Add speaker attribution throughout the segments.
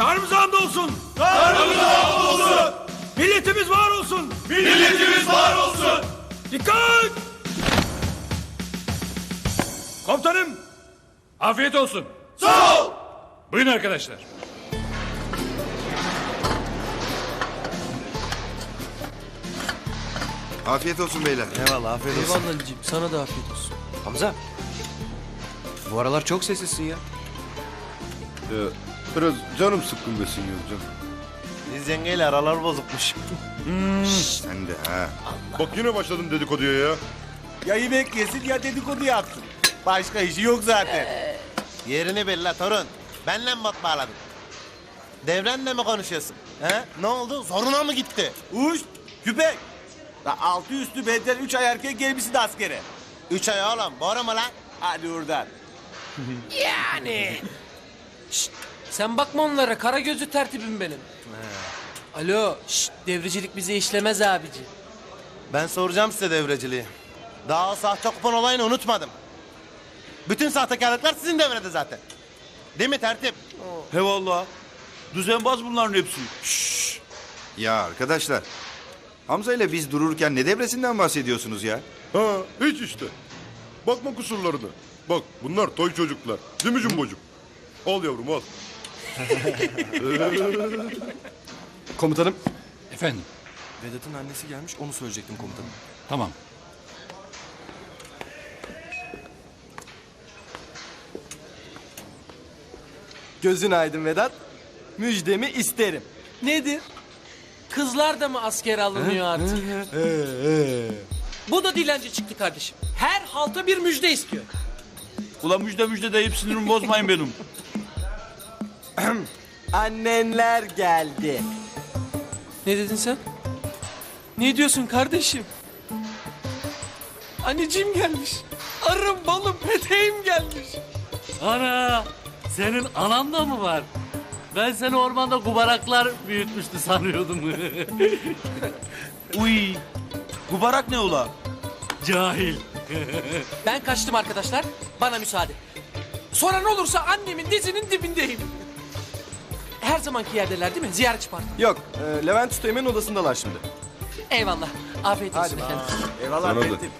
Speaker 1: Tanrımıza hamdolsun. Tanrımıza hamdolsun. Milletimiz var olsun. Milletimiz var olsun. Dikkat! Komutanım.
Speaker 2: Afiyet olsun. Sağ ol. Buyurun arkadaşlar.
Speaker 3: Afiyet olsun beyler.
Speaker 4: Eyvallah afiyet olsun.
Speaker 5: Eyvallah Halicim sana da afiyet olsun.
Speaker 4: Hamza. Bu aralar çok sessizsin ya.
Speaker 6: Ya, biraz canım sıkkın besin Yılcan.
Speaker 7: Biz yengeyle aralar bozukmuş.
Speaker 3: Sen de ha.
Speaker 6: Bak yine başladın dedikoduya ya.
Speaker 7: Ya yemek yesin ya dedikodu yapsın. Başka işi yok zaten. Yerini belli torun. Benle mi bağladın? Devrenle mi konuşuyorsun? He? Ne oldu? Zoruna mı gitti? Uş, küpek. Da altı üstü bedel üç ay erkek gelmişsin de askere. Üç ay oğlum, doğru mu lan? Hadi oradan.
Speaker 5: Yani. Şşt, sen bakma onlara kara gözü tertibim benim. Alo şşt, devricilik bize işlemez abici.
Speaker 7: Ben soracağım size devreciliği. Daha o sahte kupon olayını unutmadım. Bütün sahtekarlıklar sizin devrede zaten. Değil mi tertip?
Speaker 1: He valla. Düzenbaz bunların hepsi.
Speaker 3: Ya arkadaşlar. Hamza ile biz dururken ne devresinden bahsediyorsunuz ya?
Speaker 6: Ha hiç işte. Bakma kusurlarına. Bak bunlar toy çocuklar. Değil mi Cumbocuk? Al yavrum al.
Speaker 4: Komutanım.
Speaker 2: Efendim.
Speaker 4: Vedat'ın annesi gelmiş onu söyleyecektim komutanım.
Speaker 2: Tamam.
Speaker 4: Gözün aydın Vedat. Müjdemi isterim.
Speaker 5: Nedir? Kızlar da mı askere alınıyor artık? Bu da dilenci çıktı kardeşim. Her halta bir müjde istiyor.
Speaker 1: Ulan müjde müjde deyip sinirimi bozmayın benim.
Speaker 4: Annenler geldi.
Speaker 5: Ne dedin sen? Ne diyorsun kardeşim? Anneciğim gelmiş. Arım balım peteğim gelmiş.
Speaker 8: Ana senin anan da mı var? Ben seni ormanda kubaraklar büyütmüştü sanıyordum.
Speaker 1: Uy. Kubarak ne ula?
Speaker 8: Cahil.
Speaker 5: Ben kaçtım arkadaşlar. Bana müsaade. Sonra ne olursa annemin dizinin dibindeyim. Her zamanki yerdeler değil mi? Ziyaretçi parti.
Speaker 4: Yok e, Levent Üsteğmen'in odasındalar şimdi.
Speaker 5: Eyvallah. Afiyet olsun efendim.
Speaker 7: Eyvallah
Speaker 6: Sana da.
Speaker 7: tertip.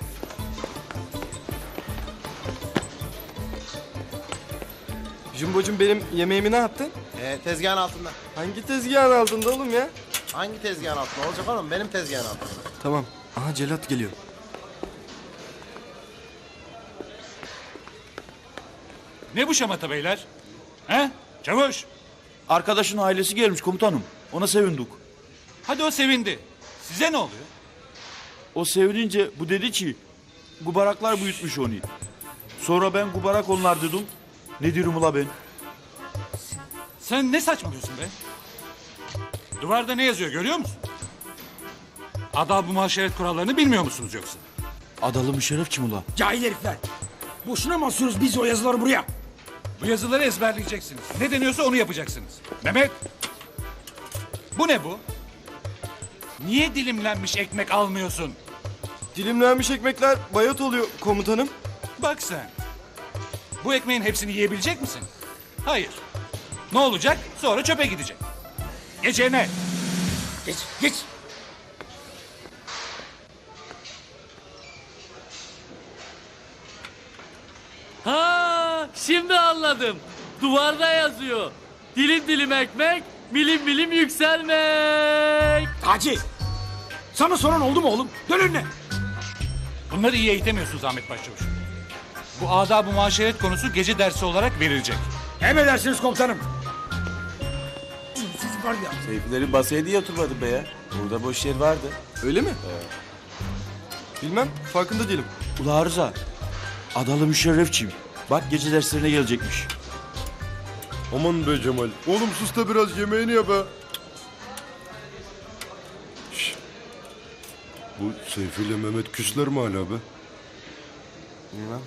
Speaker 4: Jumbo'cum benim yemeğimi ne yaptın?
Speaker 7: Ee, tezgahın altında.
Speaker 4: Hangi tezgahın altında oğlum ya?
Speaker 7: Hangi tezgahın altında? Olacak oğlum benim tezgahın altında.
Speaker 4: Tamam. Aha Celat geliyor.
Speaker 2: Ne bu şamata beyler? He? Çavuş.
Speaker 1: Arkadaşın ailesi gelmiş komutanım. Ona sevindik.
Speaker 2: Hadi o sevindi. Size ne oluyor?
Speaker 1: O sevinince bu dedi ki Gubaraklar büyütmüş onu. Sonra ben Gubarak onlar dedim. Ne diyorum ula ben?
Speaker 2: Sen ne saçmalıyorsun be? Duvarda ne yazıyor görüyor musun? Adab-ı muhaşeret kurallarını bilmiyor musunuz yoksa?
Speaker 1: Adalı müşerref kim ula? Cahil herifler. Boşuna mı asıyoruz biz o yazıları buraya?
Speaker 2: Bu yazıları ezberleyeceksiniz. Ne deniyorsa onu yapacaksınız. Mehmet. Bu ne bu? Niye dilimlenmiş ekmek almıyorsun?
Speaker 4: Dilimlenmiş ekmekler bayat oluyor komutanım.
Speaker 2: Bak sen. Bu ekmeğin hepsini yiyebilecek misin? Hayır. Ne olacak? Sonra çöpe gidecek. Geç yerine.
Speaker 1: Geç geç.
Speaker 8: Ha şimdi anladım. Duvarda yazıyor. Dilim dilim ekmek, milim milim yükselmek.
Speaker 1: Taci. Sana soran oldu mu oğlum? Dön önüne.
Speaker 2: Bunları iyi eğitemiyorsunuz Ahmet Başçavuş. Bu adab-ı muaşeret konusu gece dersi olarak verilecek.
Speaker 1: Emredersiniz komutanım. Siz var ya.
Speaker 7: Seyfilerin basaya diye oturmadı be ya. Burada boş yer vardı.
Speaker 4: Öyle mi? Bilmem farkında değilim.
Speaker 1: Ula Arıza. Adalı müşerrefçiyim. Bak gece derslerine gelecekmiş.
Speaker 6: Aman be Cemal. Oğlum sus da biraz yemeğini ye be. Şş. Bu Seyfi ile Mehmet küsler mi hala be?
Speaker 4: Bilmem.